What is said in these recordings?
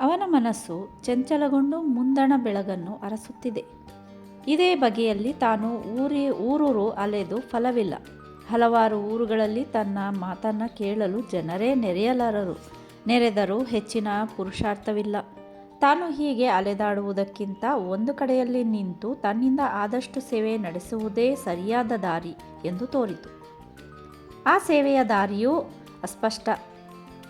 ಅವನ ಮನಸ್ಸು ಚಂಚಲಗೊಂಡು ಮುಂದಣ ಬೆಳಗನ್ನು ಅರಸುತ್ತಿದೆ. ಇದೇ ಬಗೆಯಲ್ಲಿ ತಾನು ಊರಿ, ಊರೂರು ಅಲೆದು ಫಲವಿಲ್ಲ. ಹಲವಾರು ಊರುಗಳಲ್ಲಿ ತನ್ನ ಮಾತನ್ನು ಕೇಳಲು ಜನರೇ ನೆರೆಯಲಾರರು. ನೆರೆದರೂ ಹೆಚ್ಚಿನ ಪುರುಷಾರ್ಥವಿಲ್ಲ. ತಾನು ಹೀಗೆ ಅಲೆದಾಡುವುದಕ್ಕಿಂತ ಒಂದು ಕಡೆಯಲ್ಲಿ ನಿಂತು ತನ್ನಿಂದ ಆದಷ್ಟು ಸೇವೆ ನಡೆಸುವುದೇ ಸರಿಯಾದ ದಾರಿ ಎಂದು ತೋರಿತು. ಆ ಸೇವೆಯ ದಾರಿಯೂ ಅಸ್ಪಷ್ಟ.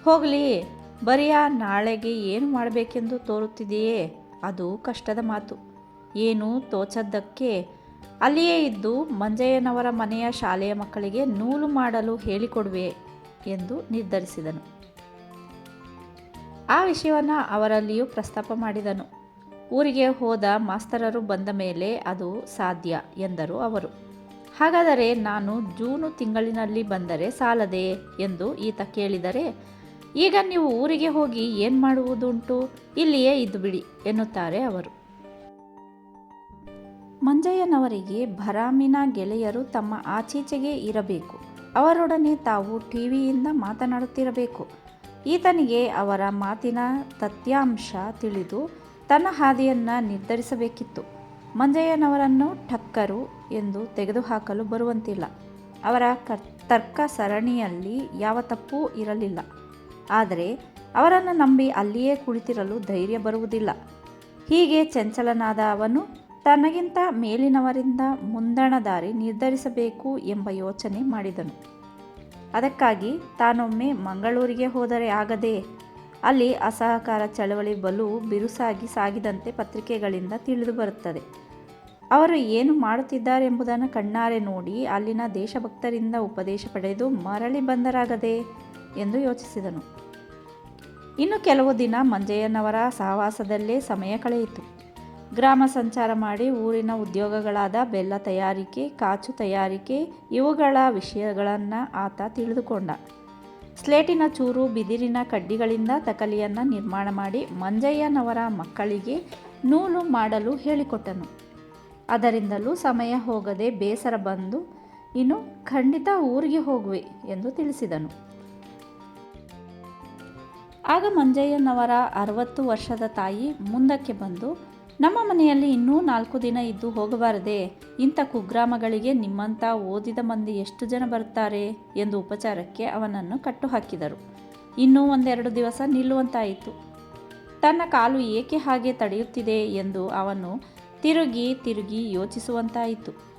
ಹೋಗಲಿ ಬರಿಯ ನಾಳೆಗೆ ಏನು ಮಾಡಬೇಕೆಂದು ತೋರುತ್ತಿದೆಯೇ? ಅದು ಕಷ್ಟದ ಮಾತು. ಏನು ತೋಚದ್ದಕ್ಕೆ? ಅಲ್ಲಿಯೇ ಇದ್ದು ಮಂಜಯ್ಯನವರ ಮನೆಯ ಶಾಲೆಯ ಮಕ್ಕಳಿಗೆ ನೂಲು ಮಾಡಲು ಹೇಳಿಕೊಡುವೆ ಎಂದು ನಿರ್ಧರಿಸಿದನು. ಆ ವಿಷಯವನ್ನು ಅವರಲ್ಲಿಯೂ ಪ್ರಸ್ತಾಪ ಮಾಡಿದನು. ಊರಿಗೆ ಹೋದ ಮಾಸ್ತರರು ಬಂದ ಮೇಲೆ ಅದು ಸಾಧ್ಯ ಎಂದರು ಅವರು. ಹಾಗಾದರೆ ನಾನು ಜೂನು ತಿಂಗಳಿನಲ್ಲಿ ಬಂದರೆ ಸಾಲದೆ ಎಂದು ಈತ ಕೇಳಿದರೆ ಈಗ ನೀವು ಊರಿಗೆ ಹೋಗಿ ಏನು ಮಾಡುವುದುಂಟು? ಇಲ್ಲಿಯೇ ಇದ್ದು ಬಿಡಿ, ಎನ್ನುತ್ತಾರೆ ಅವರು. ಮಂಜಯ್ಯನವರಿಗೆ ಭರಾಮಿನ ಗೆಳೆಯರು ತಮ್ಮ ಆಚೀಚೆಗೆ ಇರಬೇಕು. ಅವರೊಡನೆ ತಾವು ಟಿವಿಯಿಂದ ಮಾತನಾಡುತ್ತಿರಬೇಕು. ಈತನಿಗೆ ಅವರ ಮಾತಿನ ತಥ್ಯಾಂಶ ತಿಳಿದು ತನ್ನ ಹಾದಿಯನ್ನು ನಿರ್ಧರಿಸಬೇಕಿತ್ತು. ಮಂಜಯ್ಯನವರನ್ನು ಠಕ್ಕರು ಎಂದು ತೆಗೆದುಹಾಕಲು ಬರುವಂತಿಲ್ಲ. ಅವರ ತರ್ಕ ಸರಣಿಯಲ್ಲಿ ಯಾವ ತಪ್ಪೂ ಇರಲಿಲ್ಲ. ಆದರೆ ಅವರನ್ನು ನಂಬಿ ಅಲ್ಲಿಯೇ ಕುಳಿತಿರಲು ಧೈರ್ಯ ಬರುವುದಿಲ್ಲ. ಹೀಗೆ ಚಂಚಲನಾದ ಅವನು ತನಗಿಂತ ಮೇಲಿನವರಿಂದ ಮುಂದಣ ದಾರಿ ನಿರ್ಧರಿಸಬೇಕು ಎಂಬ ಯೋಚನೆ ಮಾಡಿದನು. ಅದಕ್ಕಾಗಿ ತಾನೊಮ್ಮೆ ಮಂಗಳೂರಿಗೆ ಹೋದರೆ ಆಗದೆ ಅಲ್ಲಿ ಅಸಹಕಾರ ಚಳವಳಿ ಬಲು ಬಿರುಸಾಗಿ ಸಾಗಿದಂತೆ ಪತ್ರಿಕೆಗಳಿಂದ ತಿಳಿದು ಬರುತ್ತದೆ. ಅವರು ಏನು ಮಾಡುತ್ತಿದ್ದಾರೆ ಎಂಬುದನ್ನು ಕಣ್ಣಾರೆ ನೋಡಿ ಅಲ್ಲಿನ ದೇಶಭಕ್ತರಿಂದ ಉಪದೇಶ ಪಡೆದು ಮರಳಿ ಬಂದರಾಗದೆ ಎಂದು ಯೋಚಿಸಿದನು. ಇನ್ನು ಕೆಲವು ದಿನ ಮಂಜಯ್ಯನವರ ಸಹವಾಸದಲ್ಲೇ ಸಮಯ ಕಳೆಯಿತು. ಗ್ರಾಮ ಸಂಚಾರ ಮಾಡಿ ಊರಿನ ಉದ್ಯೋಗಗಳಾದ ಬೆಲ್ಲ ತಯಾರಿಕೆ, ಕಾಚು ತಯಾರಿಕೆ, ಇವುಗಳ ವಿಷಯಗಳನ್ನು ಆತ ತಿಳಿದುಕೊಂಡ. ಸ್ಲೇಟಿನ ಚೂರು ಬಿದಿರಿನ ಕಡ್ಡಿಗಳಿಂದ ತಕಲಿಯನ್ನು ನಿರ್ಮಾಣ ಮಾಡಿ ಮಂಜಯ್ಯನವರ ಮಕ್ಕಳಿಗೆ ನೂಲು ಮಾಡಲು ಹೇಳಿಕೊಟ್ಟನು. ಅದರಿಂದಲೂ ಸಮಯ ಹೋಗದೆ ಬೇಸರ ಬಂದು, ಇನ್ನು ಖಂಡಿತ ಊರಿಗೆ ಹೋಗುವೆ ಎಂದು ತಿಳಿಸಿದನು. ಆಗ ಮಂಜಯ್ಯನವರ ಅರವತ್ತು ವರ್ಷದ ತಾಯಿ ಮುಂದಕ್ಕೆ ಬಂದು, ನಮ್ಮ ಮನೆಯಲ್ಲಿ ಇನ್ನೂ ನಾಲ್ಕು ದಿನ ಇದ್ದು ಹೋಗಬಾರದೆ, ಇಂಥ ಕುಗ್ರಾಮಗಳಿಗೆ ನಿಮ್ಮಂಥ ಓದಿದ ಮಂದಿ ಎಷ್ಟು ಜನ ಬರುತ್ತಾರೆ ಎಂದು ಉಪಚಾರಕ್ಕೆ ಅವನನ್ನು ಕಟ್ಟು ಹಾಕಿದರು ಇನ್ನೂ ಒಂದೆರಡು ದಿವಸ ನಿಲ್ಲುವಂತಾಯಿತು. ತನ್ನ ಕಾಲು ಏಕೆ ಹಾಗೆ ತಡೆಯುತ್ತಿದೆ ಎಂದು ಅವನು ತಿರುಗಿ ತಿರುಗಿ ಯೋಚಿಸುವಂತಾಯಿತು.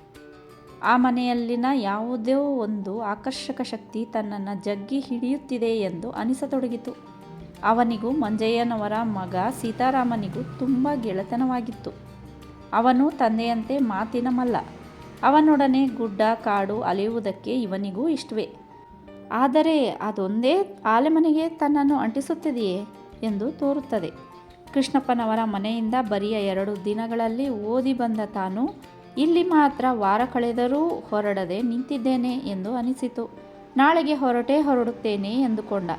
ಆ ಮನೆಯಲ್ಲಿನ ಯಾವುದೋ ಒಂದು ಆಕರ್ಷಕ ಶಕ್ತಿ ತನ್ನನ್ನು ಜಗ್ಗಿ ಹಿಡಿಯುತ್ತಿದೆ ಎಂದು ಅನಿಸತೊಡಗಿತು. ಅವನಿಗೂ ಮಂಜಯ್ಯನವರ ಮಗ ಸೀತಾರಾಮನಿಗೂ ತುಂಬ ಗೆಳೆತನವಾಗಿತ್ತು. ಅವನು ತಂದೆಯಂತೆ ಮಾತಿನ ಮಲ್ಲ. ಅವನೊಡನೆ ಗುಡ್ಡ, ಕಾಡು ಅಲೆಯುವುದಕ್ಕೆ ಇವನಿಗೂ ಇಷ್ಟವೇ. ಆದರೆ ಅದೊಂದೇ ಆಲೆಮನೆಗೆ ತನ್ನನ್ನು ಅಂಟಿಸುತ್ತಿದೆಯೇ ಎಂದು ತೋರುತ್ತದೆ. ಕೃಷ್ಣಪ್ಪನವರ ಮನೆಯಿಂದ ಬರಿಯ ಎರಡು ದಿನಗಳಲ್ಲಿ ಓದಿ ಬಂದ ತಾನು, ಇಲ್ಲಿ ಮಾತ್ರ ವಾರ ಕಳೆದರೂ ಹೊರಡದೆ ನಿಂತಿದ್ದೇನೆ ಎಂದು ಅನಿಸಿತು. ನಾಳೆಗೆ ಹೊರಟೇ ಹೊರಡುತ್ತೇನೆ ಎಂದುಕೊಂಡ.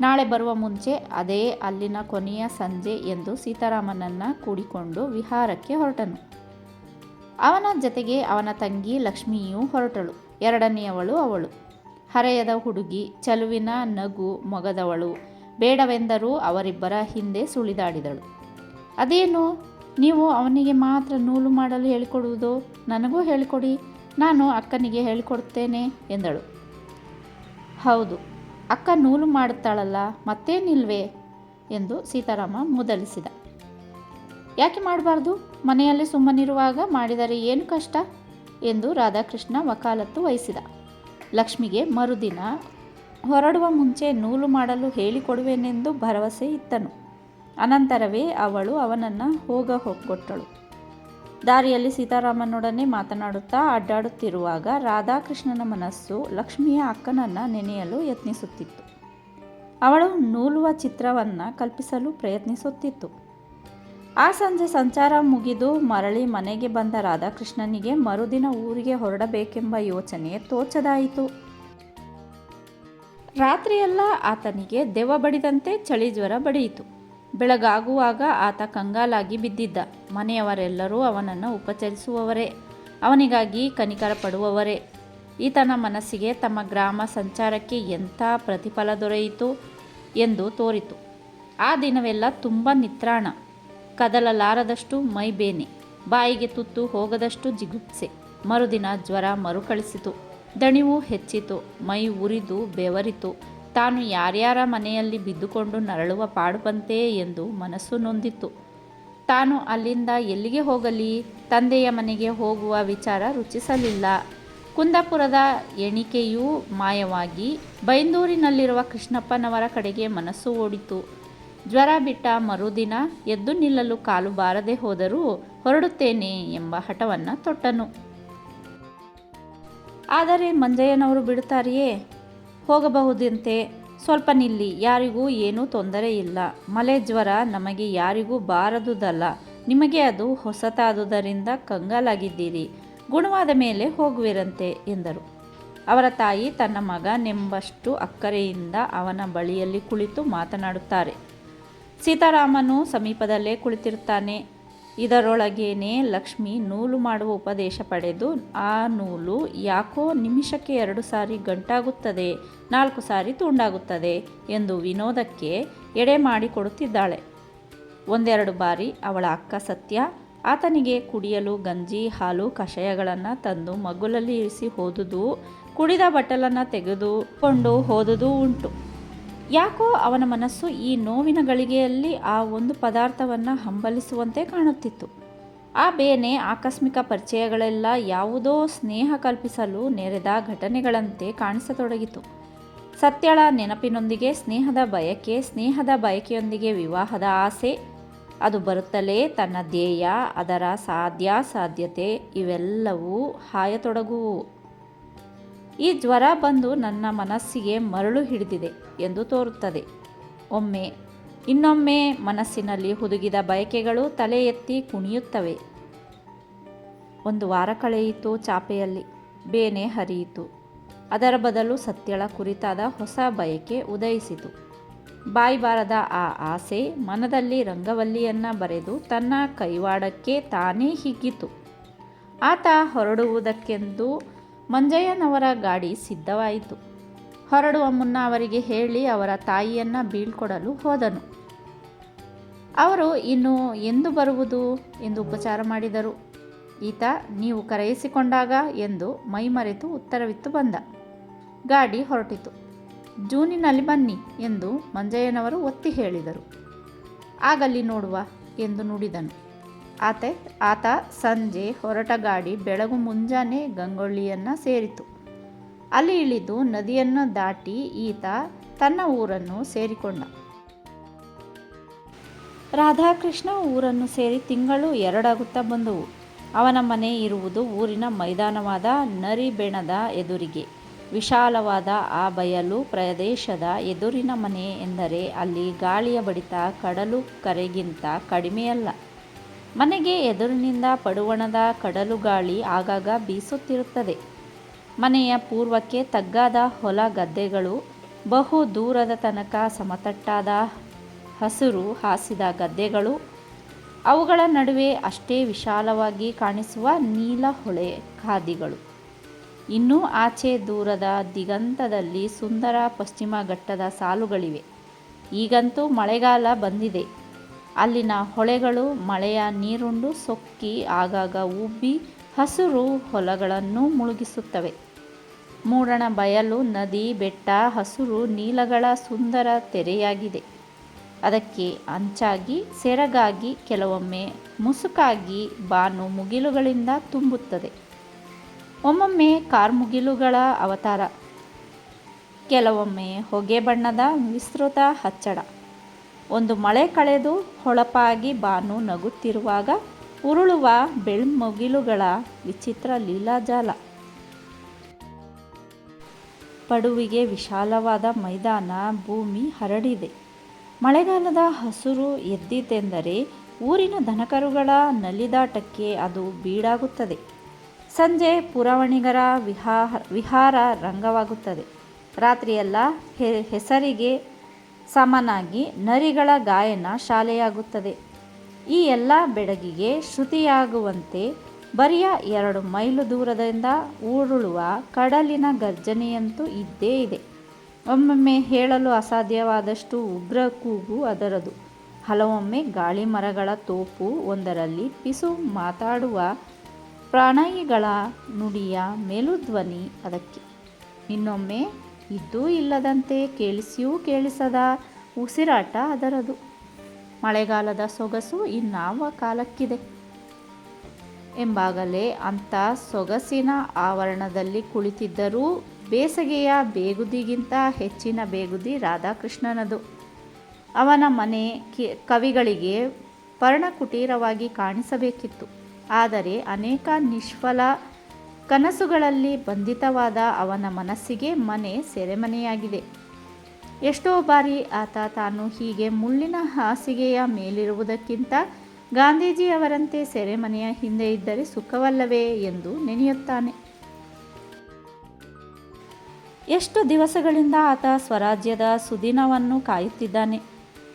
ನಾಳೆ ಬರುವ ಮುಂಚೆ ಅದೇ ಅಲ್ಲಿನ ಕೊನೆಯ ಸಂಜೆ ಎಂದು ಸೀತಾರಾಮನನ್ನು ಕೂಡಿಕೊಂಡು ವಿಹಾರಕ್ಕೆ ಹೊರಟನು. ಅವನ ಜತೆಗೆ ಅವನ ತಂಗಿ ಲಕ್ಷ್ಮಿಯೂ ಹೊರಟಳು. ಎರಡನೆಯವಳು ಅವಳು. ಹರೆಯದ ಹುಡುಗಿ, ಚಲುವಿನ ನಗು ಮೊಗದವಳು. ಬೇಡವೆಂದರೂ ಅವರಿಬ್ಬರ ಹಿಂದೆ ಸುಳಿದಾಡಿದಳು. ಅದೇನು? ನೀವು ಅವನಿಗೆ ಮಾತ್ರ ನೂಲು ಮಾಡಲು ಹೇಳಿಕೊಡುವುದು? ನನಗೂ ಹೇಳಿಕೊಡಿ. ನಾನು ಅಕ್ಕನಿಗೆ ಹೇಳಿಕೊಡ್ತೇನೆ ಎಂದಳು. ಹೌದು. ಅಕ್ಕ ನೂಲು ಮಾಡುತ್ತಾಳಲ್ಲ, ಮತ್ತೇನಿಲ್ವೇ? ಎಂದು ಸೀತಾರಾಮ ಮೂದಲಿಸಿದ. ಯಾಕೆ ಮಾಡಬಾರ್ದು? ಮನೆಯಲ್ಲಿ ಸುಮ್ಮನಿರುವಾಗ ಮಾಡಿದರೆ ಏನು ಕಷ್ಟ? ಎಂದು ರಾಧಾಕೃಷ್ಣ ವಕಾಲತ್ತು ವಹಿಸಿದ. ಲಕ್ಷ್ಮಿಗೆ ಮರುದಿನ, ಹೊರಡುವ ಮುಂಚೆ ನೂಲು ಮಾಡಲು ಹೇಳಿಕೊಡುವೆನೆಂದು ಭರವಸೆ ಇತ್ತನು. ಅನಂತರವೇ ಅವಳು ಅವನನ್ನು ಹೋಗ ಹೋಗೊಟ್ಟಳು ದಾರಿಯಲ್ಲಿ ಸೀತಾರಾಮನೊಡನೆ ಮಾತನಾಡುತ್ತಾ ಅಡ್ಡಾಡುತ್ತಿರುವಾಗ ರಾಧಾಕೃಷ್ಣನ ಮನಸ್ಸು ಲಕ್ಷ್ಮಿಯ ಅಕ್ಕನನ್ನು ನೆನೆಯಲು ಯತ್ನಿಸುತ್ತಿತ್ತು. ಅವಳು ನೂಲುವ ಚಿತ್ರವನ್ನು ಕಲ್ಪಿಸಲು ಪ್ರಯತ್ನಿಸುತ್ತಿತ್ತು. ಆ ಸಂಜೆ ಸಂಚಾರ ಮುಗಿದು ಮರಳಿ ಮನೆಗೆ ಬಂದ ರಾಧಾಕೃಷ್ಣನಿಗೆ ಮರುದಿನ ಊರಿಗೆ ಹೊರಡಬೇಕೆಂಬ ಯೋಚನೆ ತೋಚದಾಯಿತು. ರಾತ್ರಿಯೆಲ್ಲ ಆತನಿಗೆ ದೆವ್ವ ಬಡಿದಂತೆ ಚಳಿ ಜ್ವರ ಬಡಿಯಿತು. ಬೆಳಗಾಗುವಾಗ ಆತ ಕಂಗಾಲಾಗಿ ಬಿದ್ದಿದ್ದ. ಮನೆಯವರೆಲ್ಲರೂ ಅವನನ್ನು ಉಪಚರಿಸುವವರೇ. ಅವನಿಗಾಗಿ ಕನಿಕರ ಪಡುವವರೇ. ಈತನ ಮನಸ್ಸಿಗೆ ತಮ್ಮ ಗ್ರಾಮ ಸಂಚಾರಕ್ಕೆ ಎಂಥ ಪ್ರತಿಫಲ ದೊರೆಯಿತು ಎಂದು ತೋರಿತು. ಆ ದಿನವೆಲ್ಲ ತುಂಬ ನಿತ್ರಾಣ. ಕದಲಲಾರದಷ್ಟು ಮೈಬೇನೆ ಬಾಯಿಗೆ ತುತ್ತು ಹೋಗದಷ್ಟು ಜಿಗುಪ್ಸೆ. ಮರುದಿನ ಜ್ವರ ಮರುಕಳಿಸಿತು. ದಣಿವು ಹೆಚ್ಚಿತು. ಮೈ ಉರಿದು ಬೆವರಿತು. ತಾನು ಯಾರ್ಯಾರ ಮನೆಯಲ್ಲಿ ಬಿದ್ದುಕೊಂಡು ನರಳುವ ಪಾಡು ಬಂತೆ ಎಂದು ಮನಸ್ಸು ನೊಂದಿತ್ತು. ತಾನು ಅಲ್ಲಿಂದ ಎಲ್ಲಿಗೆ ಹೋಗಲಿ, ತಂದೆಯ ಮನೆಗೆ ಹೋಗುವ ವಿಚಾರ ರುಚಿಸಲಿಲ್ಲ. ಕುಂದಾಪುರದ ಎಣಿಕೆಯೂ ಮಾಯವಾಗಿ ಬೈಂದೂರಿನಲ್ಲಿರುವ ಕೃಷ್ಣಪ್ಪನವರ ಕಡೆಗೆ ಮನಸ್ಸು ಓಡಿತು. ಜ್ವರ ಬಿಟ್ಟ ಮರುದಿನ ಎದ್ದು ನಿಲ್ಲಲು ಕಾಲು ಬಾರದೆ ಹೋದರೂ ಹೊರಡುತ್ತೇನೆ ಎಂಬ ಹಠವನ್ನು ತೊಟ್ಟನು. ಆದರೆ ಮಂಜಯ್ಯನವರು ಬಿಡುತ್ತಾರೆಯೇ? ಹೋಗಬಹುದಂತೆ? ಸ್ವಲ್ಪ ನಿಲ್ಲಿ, ಯಾರಿಗೂ ಏನೂ ತೊಂದರೆ ಇಲ್ಲ. ಮಲೆ ಜ್ವರ ನಮಗೆ ಯಾರಿಗೂ ಬಾರದುದಲ್ಲ, ನಿಮಗೆ ಅದು ಹೊಸತಾದುದರಿಂದ ಕಂಗಾಲಾಗಿದ್ದೀರಿ. ಗುಣವಾದ ಮೇಲೆ ಹೋಗುವಿರಂತೆ, ಎಂದರು. ಅವರ ತಾಯಿ ತನ್ನ ಮಗನೆಂಬಷ್ಟು ಅಕ್ಕರೆಯಿಂದ ಅವನ ಬಳಿಯಲ್ಲಿ ಕುಳಿತು ಮಾತನಾಡುತ್ತಾರೆ. ಸೀತಾರಾಮನು ಸಮೀಪದಲ್ಲೇ ಕುಳಿತಿರುತ್ತಾನೆ. ಇದರೊಳಗೇನೆ ಲಕ್ಷ್ಮಿ ನೂಲು ಮಾಡುವ ಉಪದೇಶ ಪಡೆದು, ಆ ನೂಲು ಯಾಕೋ ನಿಮಿಷಕ್ಕೆ ಎರಡು ಸಾರಿ ಗಂಟಾಗುತ್ತದೆ, ನಾಲ್ಕು ಸಾರಿ ತುಂಡಾಗುತ್ತದೆ ಎಂದು ವಿನೋದಕ್ಕೆ ಎಡೆ ಮಾಡಿಕೊಡುತ್ತಿದ್ದಾಳೆ ಒಂದೆರಡು ಬಾರಿ ಅವಳ ಅಕ್ಕ ಸತ್ಯ, ಆತನಿಗೆ ಕುಡಿಯಲು ಗಂಜಿ, ಹಾಲು, ಕಷಾಯಗಳನ್ನು ತಂದು ಮಗುಲಲ್ಲಿ ಇರಿಸಿ ಹೋದುದು, ಕುಡಿದ ಬಟ್ಟಲನ್ನು ತೆಗೆದುಕೊಂಡು ಹೋದುದು ಉಂಟು. ಯಾಕೋ ಅವನ ಮನಸ್ಸು ಈ ನೋವಿನ ಗಳಿಗೆಯಲ್ಲಿ ಆ ಒಂದು ಪದಾರ್ಥವನ್ನು ಹಂಬಲಿಸುವಂತೆ ಕಾಣುತ್ತಿತ್ತು. ಆ ಬೇನೆ ಆಕಸ್ಮಿಕ ಪರಿಚಯಗಳೆಲ್ಲ ಯಾವುದೋ ಸ್ನೇಹ ಕಲ್ಪಿಸಲು ನೆರೆದ ಘಟನೆಗಳಂತೆ ಕಾಣಿಸತೊಡಗಿತು. ಸತ್ಯಳ ನೆನಪಿನೊಂದಿಗೆ, ಸ್ನೇಹದ ಬಯಕೆ, ಸ್ನೇಹದ ಬಯಕೆಯೊಂದಿಗೆ ವಿವಾಹದ ಆಸೆ, ಅದು ಬರುತ್ತಲೇ ತನ್ನ ಧ್ಯೇಯ, ಅದರ ಸಾಧ್ಯಾಸಾಧ್ಯತೆ ಇವೆಲ್ಲವೂ ಹಾಯತೊಡಗುವು. ಈ ಜ್ವರ ಬಂದು ನನ್ನ ಮನಸ್ಸಿಗೆ ಮರಳು ಹಿಡಿದಿದೆ ಎಂದು ತೋರುತ್ತದೆ. ಒಮ್ಮೆ, ಇನ್ನೊಮ್ಮೆ ಮನಸ್ಸಿನಲ್ಲಿ ಹುದುಗಿದ ಬಯಕೆಗಳು ತಲೆ ಎತ್ತಿ ಕುಣಿಯುತ್ತವೆ. ಒಂದು ವಾರ ಕಳೆಯಿತು ಚಾಪೆಯಲ್ಲಿ, ಬೇನೆ ಹರಿಯಿತು. ಅದರ ಬದಲು ಸತ್ಯಳ ಕುರಿತಾದ ಹೊಸ ಬಯಕೆ ಉದಯಿಸಿತು. ಬಾಯಿಬಾರದ ಆ ಆಸೆ ಮನದಲ್ಲಿ ರಂಗವಲ್ಲಿಯನ್ನು ಬರೆದು ತನ್ನ ಕೈವಾಡಕ್ಕೆ ತಾನೇ ಹಿಗ್ಗಿತು. ಆತ ಹೊರಡುವುದಕ್ಕೆಂದು ಮಂಜಯ್ಯನವರ ಗಾಡಿ ಸಿದ್ಧವಾಯಿತು. ಹೊರಡುವ ಮುನ್ನ ಅವರಿಗೆ ಹೇಳಿ ಅವರ ತಾಯಿಯನ್ನು ಬೀಳ್ಕೊಡಲು ಹೋದನು. ಅವರು, ಇನ್ನು ಎಂದು ಬರುವುದು? ಎಂದು ಉಪಚಾರ ಮಾಡಿದರು. ಈತ, ನೀವು ಕರೆಯಿಸಿಕೊಂಡಾಗ? ಎಂದು ಮೈಮರೆತು ಉತ್ತರವಿತ್ತು ಬಂದ. ಗಾಡಿ ಹೊರಟಿತು. ಜೂನಿನಲ್ಲಿ ಬನ್ನಿ ಎಂದು ಮಂಜಯ್ಯನವರು ಒತ್ತಿ ಹೇಳಿದರು. ಆಗಲ್ಲಿ ನೋಡುವ ಎಂದು ನುಡಿದನು. ಆತ ಆತ ಸಂಜೆ ಹೊರಟ ಗಾಡಿ ಬೆಳಗು ಮುಂಜಾನೆ ಗಂಗೊಳ್ಳಿಯನ್ನು ಸೇರಿತು. ಅಲ್ಲಿ ಇಳಿದು ನದಿಯನ್ನು ದಾಟಿ ಈತ ತನ್ನ ಊರನ್ನು ಸೇರಿಕೊಂಡ. ರಾಧಾಕೃಷ್ಣ ಊರನ್ನು ಸೇರಿ ತಿಂಗಳು ಎರಡಾಗುತ್ತಾ ಬಂದವು. ಅವನ ಮನೆ ಇರುವುದು ಊರಿನ ಮೈದಾನವಾದ ನರಿಬೆಣದ ಎದುರಿಗೆ. ವಿಶಾಲವಾದ ಆ ಬಯಲು ಪ್ರದೇಶದ ಎದುರಿನ ಮನೆ ಎಂದರೆ ಅಲ್ಲಿ ಗಾಳಿಯ ಬಡಿತ ಕಡಲು ಕರೆಗಿಂತ ಕಡಿಮೆಯಲ್ಲ. ಮನೆಗೆ ಎದುರಿನಿಂದ ಪಡುವಣದ ಕಡಲುಗಾಳಿ ಆಗಾಗ ಬೀಸುತ್ತಿರುತ್ತದೆ. ಮನೆಯ ಪೂರ್ವಕ್ಕೆ ತಗ್ಗಾದ ಹೊಲ ಗದ್ದೆಗಳು, ಬಹು ದೂರದ ತನಕ ಸಮತಟ್ಟಾದ ಹಸಿರು ಹಾಸಿದ ಗದ್ದೆಗಳು, ಅವುಗಳ ನಡುವೆ ಅಷ್ಟೇ ವಿಶಾಲವಾಗಿ ಕಾಣಿಸುವ ನೀಲ ಹೊಳೆ ಖಾದಿಗಳು. ಇನ್ನೂ ಆಚೆ ದೂರದ ದಿಗಂತದಲ್ಲಿ ಸುಂದರ ಪಶ್ಚಿಮ ಘಟ್ಟದ ಸಾಲುಗಳಿವೆ. ಈಗಂತೂ ಮಳೆಗಾಲ ಬಂದಿದೆ. ಅಲ್ಲಿನ ಹೊಳೆಗಳು ಮಳೆಯ ನೀರುಂಡು ಸೊಕ್ಕಿ ಆಗಾಗ ಉಬ್ಬಿ ಹಸಿರು ಹೊಲಗಳನ್ನು ಮುಳುಗಿಸುತ್ತವೆ. ಮೂಡಣ ಬಯಲು, ನದಿ, ಬೆಟ್ಟ, ಹಸುರು ನೀಲಗಳ ಸುಂದರ ತೆರೆಯಾಗಿದೆ. ಅದಕ್ಕೆ ಅಂಚಾಗಿ, ಸೆರಗಾಗಿ, ಕೆಲವೊಮ್ಮೆ ಮುಸುಕಾಗಿ ಬಾನು ಮುಗಿಲುಗಳಿಂದ ತುಂಬುತ್ತದೆ. ಒಮ್ಮೊಮ್ಮೆ ಕಾರ್ಮುಗಿಲುಗಳ ಅವತಾರ, ಕೆಲವೊಮ್ಮೆ ಹೊಗೆ ಬಣ್ಣದ ವಿಸ್ತೃತ ಹಚ್ಚಡ. ಒಂದು ಮಳೆ ಕಳೆದು ಹೊಳಪಾಗಿ ಬಾನು ನಗುತ್ತಿರುವಾಗ ಉರುಳುವ ಬೆಳ್ಮುಗಿಲುಗಳ ವಿಚಿತ್ರ ಲೀಲಾಜಾಲ. ಪಡುವಿಗೆ ವಿಶಾಲವಾದ ಮೈದಾನ ಭೂಮಿ ಹರಡಿದೆ. ಮಳೆಗಾಲದ ಹಸುರು ಎದ್ದಿತೆಂದರೆ ಊರಿನ ದನಕರುಗಳ ನಲಿದಾಟಕ್ಕೆ ಅದು ಬೀಡಾಗುತ್ತದೆ. ಸಂಜೆ ಪುರವಣಿಗರ ವಿಹಾರ ವಿಹಾರ ರಂಗವಾಗುತ್ತದೆ. ರಾತ್ರಿಯೆಲ್ಲ ಹೆಸರಿಗೆ ಸಮನಾಗಿ ನರಿಗಳ ಗಾಯನ ಶಾಲೆಯಾಗುತ್ತದೆ. ಈ ಎಲ್ಲ ಬೆಡಗಿಗೆ ಶ್ರುತಿಯಾಗುವಂತೆ ಬರಿಯ ಎರಡು ಮೈಲು ದೂರದಿಂದ ಊರುಳುವ ಕಡಲಿನ ಗರ್ಜನೆಯಂತೂ ಇದ್ದೇ ಇದೆ. ಒಮ್ಮೊಮ್ಮೆ ಹೇಳಲು ಅಸಾಧ್ಯವಾದಷ್ಟು ಉಗ್ರ ಕೂಗು ಅದರದು. ಹಲವೊಮ್ಮೆ ಗಾಳಿ ಮರಗಳ ತೋಪು ಒಂದರಲ್ಲಿ ಪಿಸು ಮಾತಾಡುವ ಪ್ರಾಣಾಯಿಗಳ ನುಡಿಯ ಮೇಲುಧ್ವನಿ ಅದಕ್ಕೆ. ಇನ್ನೊಮ್ಮೆ ಇದ್ದೂ ಇಲ್ಲದಂತೆ ಕೇಳಿಸಿಯೂ ಕೇಳಿಸದ ಉಸಿರಾಟ ಅದರದು. ಮಳೆಗಾಲದ ಸೊಗಸು ಇನ್ನಾವ ಕಾಲಕ್ಕಿದೆ? ಎಂಬಾಗಲೇ ಅಂಥ ಸೊಗಸಿನ ಆವರಣದಲ್ಲಿ ಕುಳಿತಿದ್ದರೂ ಬೇಸಗೆಯ ಬೇಗುದಿಗಿಂತ ಹೆಚ್ಚಿನ ಬೇಗುದಿ ರಾಧಾಕೃಷ್ಣನದು. ಅವನ ಮನೆ ಕವಿಗಳಿಗೆ ಪರ್ಣಕುಟೀರವಾಗಿ ಕಾಣಿಸಬೇಕಿತ್ತು. ಆದರೆ ಅನೇಕ ನಿಷ್ಫಲ ಕನಸುಗಳಲ್ಲಿ ಬಂಧಿತವಾದ ಅವನ ಮನಸ್ಸಿಗೆ ಮನೆ ಸೆರೆಮನೆಯಾಗಿದೆ. ಎಷ್ಟೋ ಬಾರಿ ಆತ ತಾನು ಹೀಗೆ ಮುಳ್ಳಿನ ಹಾಸಿಗೆಯ ಮೇಲಿರುವುದಕ್ಕಿಂತ ಗಾಂಧೀಜಿಯವರಂತೆ ಸೆರೆಮನೆಯ ಹಿಂದೆ ಇದ್ದರೆ ಸುಖವಲ್ಲವೇ ಎಂದು ನೆನೆಯುತ್ತಾನೆ. ಎಷ್ಟು ದಿವಸಗಳಿಂದ ಆತ ಸ್ವರಾಜ್ಯದ ಸುದಿನವನ್ನು ಕಾಯುತ್ತಿದ್ದಾನೆ.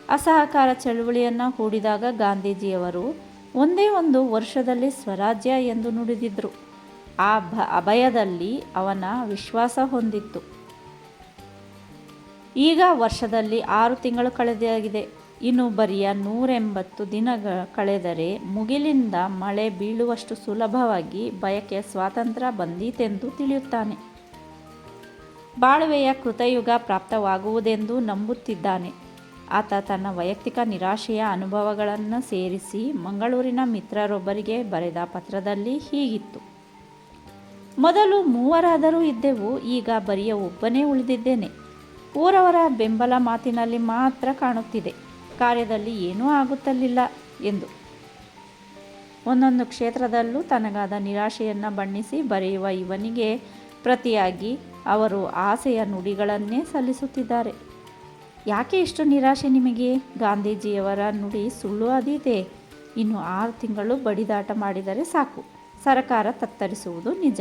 ಅಸಹಕಾರ ಚಳುವಳಿಯನ್ನು ಹೂಡಿದಾಗ ಗಾಂಧೀಜಿಯವರು, ಒಂದೇ ಒಂದು ವರ್ಷದಲ್ಲಿ ಸ್ವರಾಜ್ಯ ಎಂದು ನುಡಿದಿದ್ದರು ಆ ಭ, ಅಭಯದಲ್ಲಿ ಅವನ ವಿಶ್ವಾಸ ಹೊಂದಿತ್ತು. ಈಗ ವರ್ಷದಲ್ಲಿ ಆರು ತಿಂಗಳು ಕಳೆದಾಗಿದೆ. ಇನ್ನು ಬರಿಯ ನೂರೆಂಬತ್ತು ದಿನಗಳ ಕಳೆದರೆ ಮುಗಿಲಿಂದ ಮಳೆ ಬೀಳುವಷ್ಟು ಸುಲಭವಾಗಿ ಬಯಕೆ ಸ್ವಾತಂತ್ರ್ಯ ಬಂದೀತೆಂದು ತಿಳಿಯುತ್ತಾನೆ. ಬಾಳುವೆಯ ಕೃತಯುಗ ಪ್ರಾಪ್ತವಾಗುವುದೆಂದು ನಂಬುತ್ತಿದ್ದಾನೆ. ಆತ ತನ್ನ ವೈಯಕ್ತಿಕ ನಿರಾಶೆಯ ಅನುಭವಗಳನ್ನು ಸೇರಿಸಿ ಮಂಗಳೂರಿನ ಮಿತ್ರರೊಬ್ಬರಿಗೆ ಬರೆದ ಪತ್ರದಲ್ಲಿ ಹೀಗಿತ್ತು. ಮೊದಲು ಮೂವರಾದರೂ ಇದ್ದೆವು, ಈಗ ಬರಿಯ ಒಬ್ಬನೇ ಉಳಿದಿದ್ದೇನೆ. ಊರವರ ಬೆಂಬಲ ಮಾತಿನಲ್ಲಿ ಮಾತ್ರ ಕಾಣುತ್ತಿದೆ. ಕಾರ್ಯದಲ್ಲಿ ಏನೂ ಆಗುತ್ತಲಿಲ್ಲ ಎಂದು. ಒಂದೊಂದು ಕ್ಷೇತ್ರದಲ್ಲೂ ತನಗಾದ ನಿರಾಶೆಯನ್ನು ಬಣ್ಣಿಸಿ ಬರೆಯುವ ಇವನಿಗೆ ಪ್ರತಿಯಾಗಿ ಅವರು ಆಸೆಯ ನುಡಿಗಳನ್ನೇ ಸಲ್ಲಿಸುತ್ತಿದ್ದಾರೆ. ಯಾಕೆ ಇಷ್ಟು ನಿರಾಶೆ ನಿಮಗೆ? ಗಾಂಧೀಜಿಯವರ ನುಡಿ ಸುಳ್ಳು ಅದೀತೆ ಇನ್ನು ಆರು ತಿಂಗಳು ಬಡಿದಾಟ ಮಾಡಿದರೆ ಸಾಕು. ಸರಕಾರ ತತ್ತರಿಸುವುದು ನಿಜ.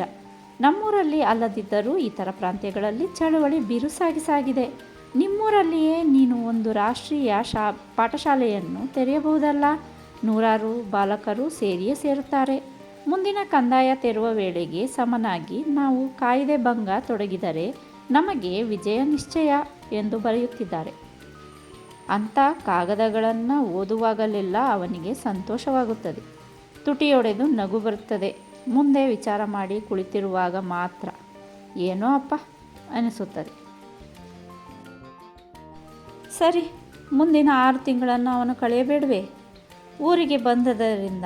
ನಮ್ಮೂರಲ್ಲಿ ಅಲ್ಲದಿದ್ದರೂ ಇತರ ಪ್ರಾಂತ್ಯಗಳಲ್ಲಿ ಚಳವಳಿ ಬಿರುಸಾಗಿ ಸಾಗಿದೆ. ನಿಮ್ಮೂರಲ್ಲಿಯೇ ನೀನು ಒಂದು ರಾಷ್ಟ್ರೀಯ ಶಾ, ಪಾಠಶಾಲೆಯನ್ನು ತೆರೆಯಬಹುದಲ್ಲ? ನೂರಾರು ಬಾಲಕರು ಸೇರಿಯೇ ಸೇರುತ್ತಾರೆ. ಮುಂದಿನ ಕಂದಾಯ ತೆರುವ ವೇಳೆಗೆ ಸಮನಾಗಿ ನಾವು ಕಾಯ್ದೆ ಭಂಗ ತೊಡಗಿದರೆ ನಮಗೆ ವಿಜಯ ನಿಶ್ಚಯ ಎಂದು ಬರೆಯುತ್ತಿದ್ದಾರೆ. ಅಂಥ ಕಾಗದಗಳನ್ನು ಓದುವಾಗಲೆಲ್ಲ ಅವನಿಗೆ ಸಂತೋಷವಾಗುತ್ತದೆ. ತುಟಿಯೊಡೆದು ನಗು ಬರುತ್ತದೆ. ಮುಂದೆ ವಿಚಾರ ಮಾಡಿ ಕುಳಿತಿರುವಾಗ ಮಾತ್ರ ಏನೋ ಅಪ್ಪ ಅನಿಸುತ್ತದೆ. ಸರಿ, ಮುಂದಿನ ಆರು ತಿಂಗಳನ್ನು ಅವನು ಕಳೆಯಬೇಡವೆ? ಊರಿಗೆ ಬಂದದರಿಂದ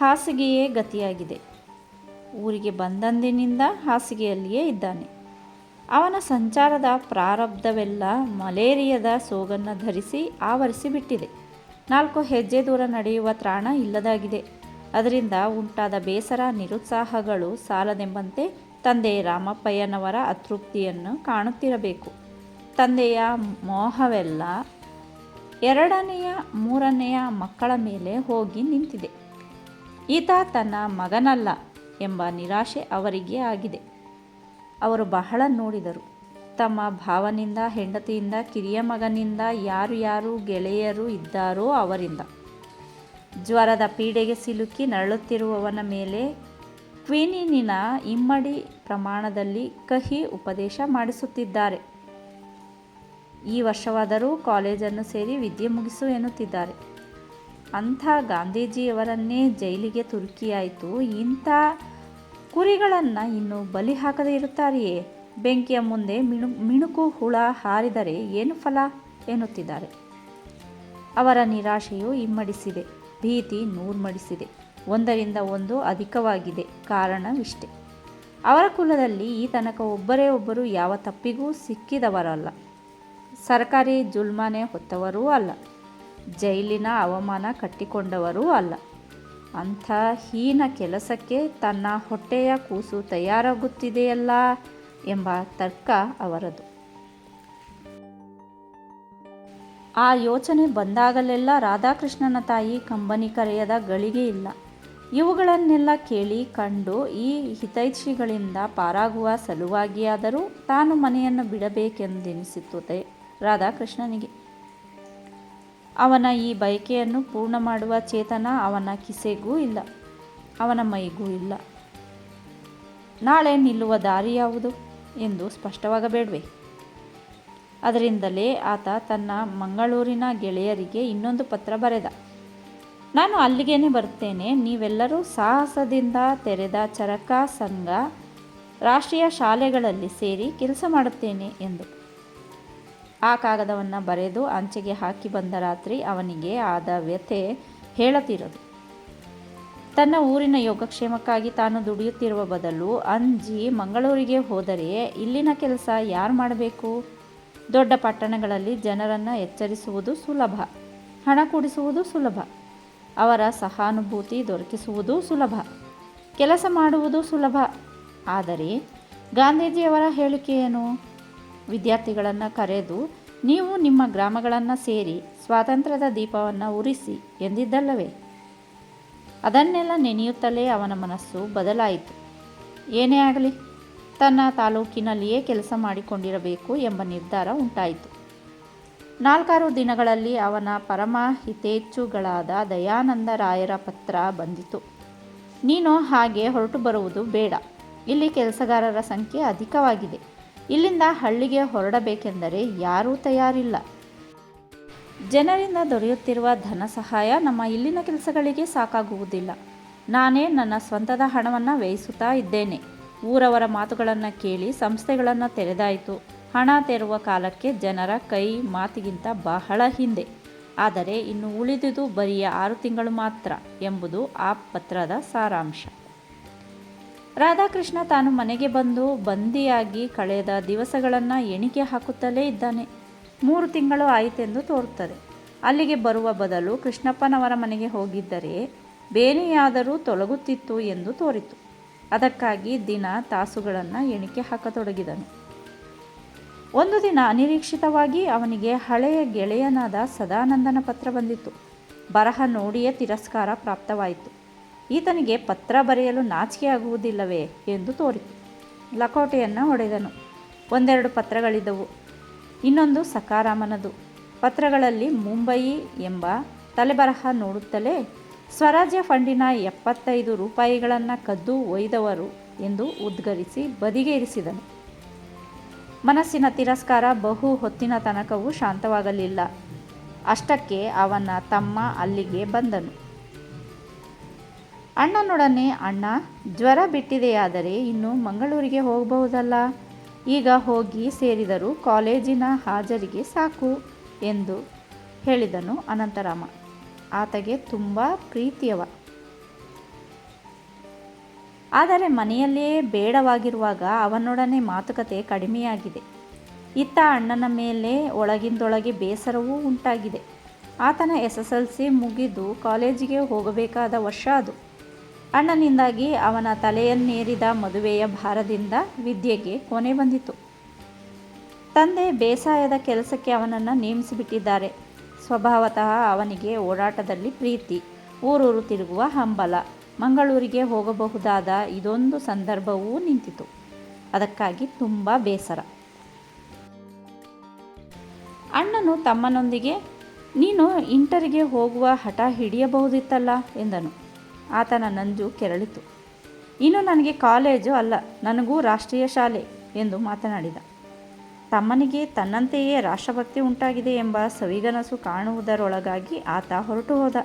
ಹಾಸಿಗೆಯೇ ಗತಿಯಾಗಿದೆ. ಊರಿಗೆ ಬಂದಂದಿನಿಂದ ಹಾಸಿಗೆಯಲ್ಲಿಯೇ ಇದ್ದಾನೆ. ಅವನ ಸಂಚಾರದ ಪ್ರಾರಬ್ಧವೆಲ್ಲ ಮಲೇರಿಯಾದ ಸೋಗನ್ನು ಧರಿಸಿ ಆವರಿಸಿ ಬಿಟ್ಟಿದೆ ನಾಲ್ಕು ಹೆಜ್ಜೆ ದೂರ ನಡೆಯುವ ತ್ರಾಣ ಇಲ್ಲದಾಗಿದೆ. ಅದರಿಂದ ಉಂಟಾದ ಬೇಸರ, ನಿರುತ್ಸಾಹಗಳು ಸಾಲದೆಂಬಂತೆ ತಂದೆ ರಾಮಪ್ಪಯ್ಯನವರ ಅತೃಪ್ತಿಯನ್ನು ಕಾಣುತ್ತಿರಬೇಕು. ತಂದೆಯ ಮೋಹವೆಲ್ಲ ಎರಡನೆಯ, ಮೂರನೆಯ ಮಕ್ಕಳ ಮೇಲೆ ಹೋಗಿ ನಿಂತಿದೆ. ಈತ ತನ್ನ ಮಗನಲ್ಲ ಎಂಬ ನಿರಾಶೆ ಅವರಿಗೆ ಆಗಿದೆ. ಅವರು ಬಹಳ ನೋಡಿದರು. ತಮ್ಮ ಭಾವನಿಂದ, ಹೆಂಡತಿಯಿಂದ, ಕಿರಿಯ ಮಗನಿಂದ ಯಾರು ಯಾರು ಗೆಳೆಯರು ಇದ್ದಾರೋ ಅವರಿಂದ. ಜ್ವರದ ಪೀಡೆಗೆ ಸಿಲುಕಿ ನರಳುತ್ತಿರುವವನ ಮೇಲೆ ಕ್ವೀನಿನ ಇಮ್ಮಡಿ ಪ್ರಮಾಣದಲ್ಲಿ ಕಹಿ ಉಪದೇಶ ಮಾಡಿಸುತ್ತಿದ್ದಾರೆ. ಈ ವರ್ಷವಾದರೂ ಕಾಲೇಜನ್ನು ಸೇರಿ ವಿದ್ಯೆ ಮುಗಿಸು ಎನ್ನುತ್ತಿದ್ದಾರೆ. ಅಂಥ ಗಾಂಧೀಜಿಯವರನ್ನೇ ಜೈಲಿಗೆ ತುರುಕಿಯಾಯಿತು. ಇಂಥ ಕುರಿಗಳನ್ನು ಇನ್ನು ಬಲಿ ಹಾಕದೇ ಇರುತ್ತಾರೆಯೇ? ಬೆಂಕಿಯ ಮುಂದೆ ಮಿಣು, ಮಿಣುಕು ಹುಳ ಹಾರಿದರೆ ಏನು ಫಲ? ಎನ್ನುತ್ತಿದ್ದಾರೆ. ಅವರ ನಿರಾಶೆಯು ಇಮ್ಮಡಿಸಿದೆ ಭೀತಿ ನೂರ್ಮಡಿಸಿದೆ. ಒಂದರಿಂದ ಒಂದು ಅಧಿಕವಾಗಿದೆ. ಕಾರಣವಿಷ್ಟೆ. ಅವರ ಕುಲದಲ್ಲಿ ಈ ತನಕ ಒಬ್ಬರೇ ಒಬ್ಬರು ಯಾವ ತಪ್ಪಿಗೂ ಸಿಕ್ಕಿದವರಲ್ಲ. ಸರ್ಕಾರಿ ಜುಲ್ಮಾನೆ ಹೊತ್ತವರೂ ಅಲ್ಲ. ಜೈಲಿನ ಅವಮಾನ ಕಟ್ಟಿಕೊಂಡವರೂ ಅಲ್ಲ. ಅಂಥ ಹೀನ ಕೆಲಸಕ್ಕೆ ತನ್ನ ಹೊಟ್ಟೆಯ ಕೂಸು ತಯಾರಾಗುತ್ತಿದೆಯಲ್ಲ ಎಂಬ ತರ್ಕ ಅವರದು. ಆ ಯೋಚನೆ ಬಂದಾಗಲೆಲ್ಲ ರಾಧಾಕೃಷ್ಣನ ತಾಯಿ ಕಂಬನಿ ಕರೆಯದ ಗಳಿಗೆ ಇಲ್ಲ. ಇವುಗಳನ್ನೆಲ್ಲ ಕೇಳಿ ಕಂಡು ಈ ಹಿತೈಷಿಗಳಿಂದ ಪಾರಾಗುವ ಸಲುವಾಗಿಯಾದರೂ ತಾನು ಮನೆಯನ್ನು ಬಿಡಬೇಕೆಂದೆನಿಸುತ್ತದೆ ರಾಧಾಕೃಷ್ಣನಿಗೆ. ಅವನ ಈ ಬಯಕೆಯನ್ನು ಪೂರ್ಣ ಮಾಡುವ ಚೇತನ ಅವನ ಕಿಸೆಗೂ ಇಲ್ಲ. ಅವನ ಮೈಗೂ ಇಲ್ಲ. ನಾಳೆ ನಿಲ್ಲುವ ದಾರಿ ಯಾವುದು? ಎಂದು ಸ್ಪಷ್ಟವಾಗಬೇಡವೆ. ಅದರಿಂದಲೇ ಆತ ತನ್ನ ಮಂಗಳೂರಿನ ಗೆಳೆಯರಿಗೆ ಇನ್ನೊಂದು ಪತ್ರ ಬರೆದ. ನಾನು ಅಲ್ಲಿಗೇನೆ ಬರ್ತೇನೆ. ನೀವೆಲ್ಲರೂ ಸಾಹಸದಿಂದ ತೆರೆದ ಚರಕ ಸಂಘ ರಾಷ್ಟ್ರೀಯ ಶಾಲೆಗಳಲ್ಲಿ ಸೇರಿ ಕೆಲಸ ಮಾಡುತ್ತೇನೆ ಎಂದು. ಆ ಕಾಗದವನ್ನು ಬರೆದು ಅಂಚೆಗೆ ಹಾಕಿ ಬಂದ ರಾತ್ರಿ ಅವನಿಗೆ ಆದ ವ್ಯಥೆ ಹೇಳತಿರದು. ತನ್ನ ಊರಿನ ಯೋಗಕ್ಷೇಮಕ್ಕಾಗಿ ತಾನು ದುಡಿಯುತ್ತಿರುವ ಬದಲು, ಅಂಜಿ, ಮಂಗಳೂರಿಗೆ ಹೋದರೆ ಇಲ್ಲಿನ ಕೆಲಸ ಯಾರು ಮಾಡಬೇಕು? ದೊಡ್ಡ ಪಟ್ಟಣಗಳಲ್ಲಿ ಜನರನ್ನು ಎಚ್ಚರಿಸುವುದು ಸುಲಭ. ಹಣ ಕೂಡಿಸುವುದು ಸುಲಭ. ಅವರ ಸಹಾನುಭೂತಿ ದೊರಕಿಸುವುದು ಸುಲಭ. ಕೆಲಸ ಮಾಡುವುದು ಸುಲಭ. ಆದರೆ ಗಾಂಧೀಜಿಯವರ ಹೇಳಿಕೆ ಏನು? ವಿದ್ಯಾರ್ಥಿಗಳನ್ನು ಕರೆದು ನೀವು ನಿಮ್ಮ ಗ್ರಾಮಗಳನ್ನು ಸೇರಿ ಸ್ವಾತಂತ್ರ್ಯದ ದೀಪವನ್ನು ಉರಿಸಿ ಎಂದಿದ್ದಲ್ಲವೇ? ಅದನ್ನೆಲ್ಲ ನೆನೆಯುತ್ತಲೇ ಅವನ ಮನಸ್ಸು ಬದಲಾಯಿತು. ಏನೇ ಆಗಲಿ. ತನ್ನ ತಾಲೂಕಿನಲ್ಲಿಯೇ ಕೆಲಸ ಮಾಡಿಕೊಂಡಿರಬೇಕು ಎಂಬ ನಿರ್ಧಾರ ಉಂಟಾಯಿತು. ನಾಲ್ಕಾರು ದಿನಗಳಲ್ಲಿ ಅವನ ಪರಮ ಹಿತೇಚ್ಛುಗಳಾದ ದಯಾನಂದ ರಾಯರ ಪತ್ರ ಬಂದಿತು. ನೀನು ಹಾಗೆ ಹೊರಟು ಬರುವುದು ಬೇಡ. ಇಲ್ಲಿ ಕೆಲಸಗಾರರ ಸಂಖ್ಯೆ ಅಧಿಕವಾಗಿದೆ. ಇಲ್ಲಿಂದ ಹಳ್ಳಿಗೆ ಹೊರಡಬೇಕೆಂದರೆ ಯಾರೂ ತಯಾರಿಲ್ಲ. ಜನರಿಂದ ದೊರೆಯುತ್ತಿರುವ ಧನ ಸಹಾಯ ನಮ್ಮ ಇಲ್ಲಿನ ಕೆಲಸಗಳಿಗೆ ಸಾಕಾಗುವುದಿಲ್ಲ. ನಾನೇ ನನ್ನ ಸ್ವಂತದ ಹಣವನ್ನು ವ್ಯಯಿಸುತ್ತಾ ಇದ್ದೇನೆ. ಊರವರ ಮಾತುಗಳನ್ನು ಕೇಳಿ ಸಂಸ್ಥೆಗಳನ್ನು ತೆರೆದಾಯಿತು. ಹಣ ತೆರುವ ಕಾಲಕ್ಕೆ ಜನರ ಕೈ ಮಾತಿಗಿಂತ ಬಹಳ ಹಿಂದೆ. ಆದರೆ ಇನ್ನು ಉಳಿದುದು ಬರಿಯ ಆರು ತಿಂಗಳು ಮಾತ್ರ ಎಂಬುದು ಆ ಪತ್ರದ ಸಾರಾಂಶ. ರಾಧಾಕೃಷ್ಣ ತಾನು ಮನೆಗೆ ಬಂದು ಬಂದಿಯಾಗಿ ಕಳೆದ ದಿವಸಗಳನ್ನು ಎಣಿಕೆ ಹಾಕುತ್ತಲೇ ಇದ್ದಾನೆ. ಮೂರು ತಿಂಗಳು ಆಯಿತೆಂದು ತೋರುತ್ತದೆ. ಅಲ್ಲಿಗೆ ಬರುವ ಬದಲು ಕೃಷ್ಣಪ್ಪನವರ ಮನೆಗೆ ಹೋಗಿದ್ದರೆ ಬೇನೆಯಾದರೂ ತೊಲಗುತ್ತಿತ್ತು ಎಂದು ತೋರಿತು. ಅದಕ್ಕಾಗಿ ದಿನ ತಾಸುಗಳನ್ನು ಎಣಿಕೆ ಹಾಕತೊಡಗಿದನು. ಒಂದು ದಿನ ಅನಿರೀಕ್ಷಿತವಾಗಿ ಅವನಿಗೆ ಹಳೆಯ ಗೆಳೆಯನಾದ ಸದಾನಂದನ ಪತ್ರ ಬಂದಿತ್ತು. ಬರಹ ನೋಡಿಯೇ ತಿರಸ್ಕಾರ ಪ್ರಾಪ್ತವಾಯಿತು. ಈತನಿಗೆ ಪತ್ರ ಬರೆಯಲು ನಾಚಿಕೆ ಆಗುವುದಿಲ್ಲವೇ ಎಂದು ತೋರಿತು. ಲಕೋಟೆಯನ್ನು ಹೊಡೆದನು ಒಂದೆರಡು ಪತ್ರಗಳಿದ್ದವು. ಇನ್ನೊಂದು ಸಕಾರಾಮನದು ಪತ್ರಗಳಲ್ಲಿ ಮುಂಬಯಿ ಎಂಬ ತಲೆಬರಹ ನೋಡುತ್ತಲೇ ಸ್ವರಾಜ್ಯ ಫಂಡಿನ ಎಪ್ಪತ್ತೈದು ರೂಪಾಯಿಗಳನ್ನು ಕದ್ದು ಒಯ್ದವರು ಎಂದು ಉದ್ಗರಿಸಿ ಬದಿಗೆ ಇರಿಸಿದನು ಮನಸ್ಸಿನ ತಿರಸ್ಕಾರ ಬಹು ಹೊತ್ತಿನ ತನಕವೂ ಶಾಂತವಾಗಲಿಲ್ಲ. ಅಷ್ಟಕ್ಕೆ ಅವನ ತಮ್ಮ ಅಲ್ಲಿಗೆ ಬಂದನು. ಅಣ್ಣನೊಡನೆ, ಅಣ್ಣ, ಜ್ವರ ಬಿಟ್ಟಿದೆಯಾದರೆ ಇನ್ನು ಮಂಗಳೂರಿಗೆ ಹೋಗಬಹುದಲ್ಲ? ಈಗ ಹೋಗಿ ಸೇರಿದರೂ ಕಾಲೇಜಿನ ಹಾಜರಿಗೆ ಸಾಕು ಎಂದು ಹೇಳಿದನು ಅನಂತರಾಮ. ಆತಗೆ ತುಂಬ ಪ್ರೀತಿಯವ. ಆದರೆ ಮನೆಯಲ್ಲಿಯೇ ಬೇಡವಾಗಿರುವಾಗ ಅವನೊಡನೆ ಮಾತುಕತೆ ಕಡಿಮೆಯಾಗಿದೆ. ಇತ್ತ ಅಣ್ಣನ ಮೇಲೆ ಒಳಗಿಂದೊಳಗೆ ಬೇಸರವೂ ಉಂಟಾಗಿದೆ. ಆತನ ಎಸ್ ಎಸ್ ಎಲ್ ಸಿ ಮುಗಿದು ಕಾಲೇಜಿಗೆ ಹೋಗಬೇಕಾದ ವರ್ಷ ಅದು. ಅಣ್ಣನಿಂದಾಗಿ ಅವನ ತಲೆಯನ್ನೇರಿದ ಮದುವೆಯ ಭಾರದಿಂದ ವಿದ್ಯೆಗೆ ಕೊನೆ ಬಂದಿತು. ತಂದೆ ಬೇಸಾಯದ ಕೆಲಸಕ್ಕೆ ಅವನನ್ನು ನೇಮಿಸಿಬಿಟ್ಟಿದ್ದಾರೆ. ಸ್ವಭಾವತಃ ಅವನಿಗೆ ಓಡಾಟದಲ್ಲಿ ಪ್ರೀತಿ, ಊರೂರು ತಿರುಗುವ ಹಂಬಲ, ಮಂಗಳೂರಿಗೆ ಹೋಗಬಹುದಾದ ಇದೊಂದು ಸಂದರ್ಭವೂ ನಿಂತಿತು. ಅದಕ್ಕಾಗಿ ತುಂಬ ಬೇಸರ. ಅಣ್ಣನು ತಮ್ಮನೊಂದಿಗೆ, ನೀನು ಇಂಟರಿಗೆ ಹೋಗುವ ಹಠ ಹಿಡಿಯಬಹುದಿತ್ತಲ್ಲ ಎಂದನು. ಆತನ ನಂಜು ಕೆರಳಿತು. ಇನ್ನು ನನಗೆ ಕಾಲೇಜು ಅಲ್ಲ, ನನಗೂ ರಾಷ್ಟ್ರೀಯ ಶಾಲೆ ಎಂದು ಮಾತನಾಡಿದ. ತಮ್ಮನಿಗೆ ತನ್ನಂತೆಯೇ ರಾಷ್ಟ್ರಭಕ್ತಿ ಉಂಟಾಗಿದೆ ಎಂಬ ಸವಿಗನಸು ಕಾಣುವುದರೊಳಗಾಗಿ ಆತ ಹೊರಟು ಹೋದ.